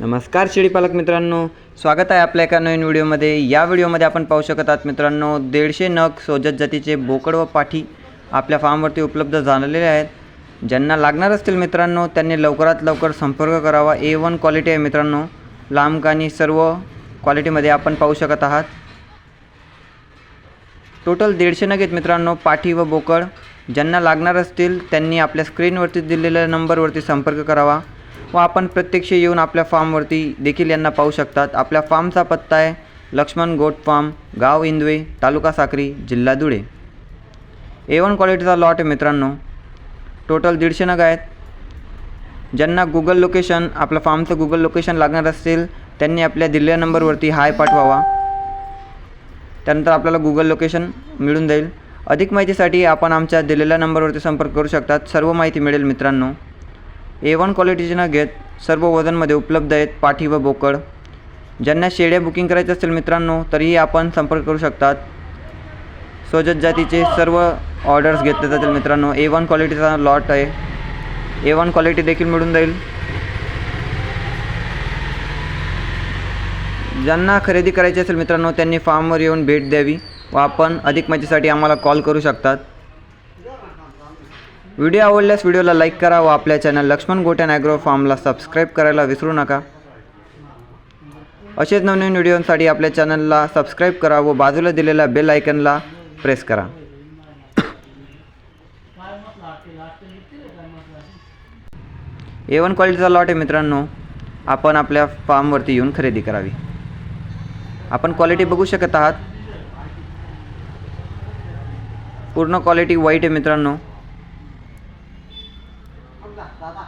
नमस्कार शेळीपालक मित्रांनो. स्वागत आहे आपल्या एका नवीन व्हिडिओमध्ये. या व्हिडिओमध्ये आपण पाहू शकत आहात मित्रांनो दीडशे नग सोजत जातीचे बोकड व पाठी आपल्या फार्मवरती उपलब्ध झालेले आहेत. ज्यांना लागणार असतील मित्रांनो त्यांनी लवकरात लवकर संपर्क करावा. ए वन क्वालिटी आहे मित्रांनो. लांब कानी सर्व क्वालिटीमध्ये आपण पाहू शकत आहात. टोटल दीडशे नग आहेत मित्रांनो पाठी व बोकड. ज्यांना लागणार असतील त्यांनी आपल्या स्क्रीनवरती दिलेल्या नंबरवरती संपर्क करावा. व आपण प्रत्यक्ष येऊन आपल्या फार्मवरती देखील यांना पाहू शकतात. आपल्या फार्मचा पत्ता आहे लक्ष्मण गोट फार्म गाव इंदवे तालुका साक्री जिल्हा धुळे. ए वन क्वालिटीचा लॉट आहे मित्रांनो. टोटल दीडशे नग आहेत. ज्यांना गुगल लोकेशन आपल्या फार्मचं गुगल लोकेशन लागणार असेल त्यांनी आपल्या दिलेल्या नंबरवरती हाय पाठवावा. त्यानंतर आपल्याला गुगल लोकेशन मिळून जाईल. अधिक माहितीसाठी आपण आमच्या दिलेल्या नंबरवरती संपर्क करू शकतात. सर्व माहिती मिळेल मित्रांनो. ए वन क्वालिटीचे न घेत सर्व वजनमध्ये उपलब्ध आहेत पाठी व बोकड. ज्यांना शेड्या बुकिंग करायचं असेल मित्रांनो तरीही आपण संपर्क करू शकतात. सोजत जातीचे सर्व ऑर्डर्स घेतले जातील मित्रांनो. ए वन क्वालिटीचा लॉट आहे. ए वन क्वालिटी देखील मिळून जाईल. ज्यांना खरेदी करायची असेल मित्रांनो त्यांनी फार्मवर येऊन भेट द्यावी व आपण अधिक माहितीसाठी आम्हाला कॉल करू शकतात. व्हिडिओ आवडल्यास व्हिडिओला लाईक करा व आपल्या चॅनल लक्ष्मण गोट्यान ॲग्रो फार्मला सबस्क्राईब करायला विसरू नका. असेच नवनवीन व्हिडिओसाठी आपल्या चॅनलला सबस्क्राईब करा व बाजूला दिलेल्या बेल आयकनला प्रेस करा. ए वन क्वालिटीचा लॉट आहे मित्रांनो. आपण आपल्या फार्मवरती येऊन खरेदी करावी. आपण क्वालिटी बघू शकत आहात. पूर्ण क्वालिटी वाईट आहे मित्रांनो. दादा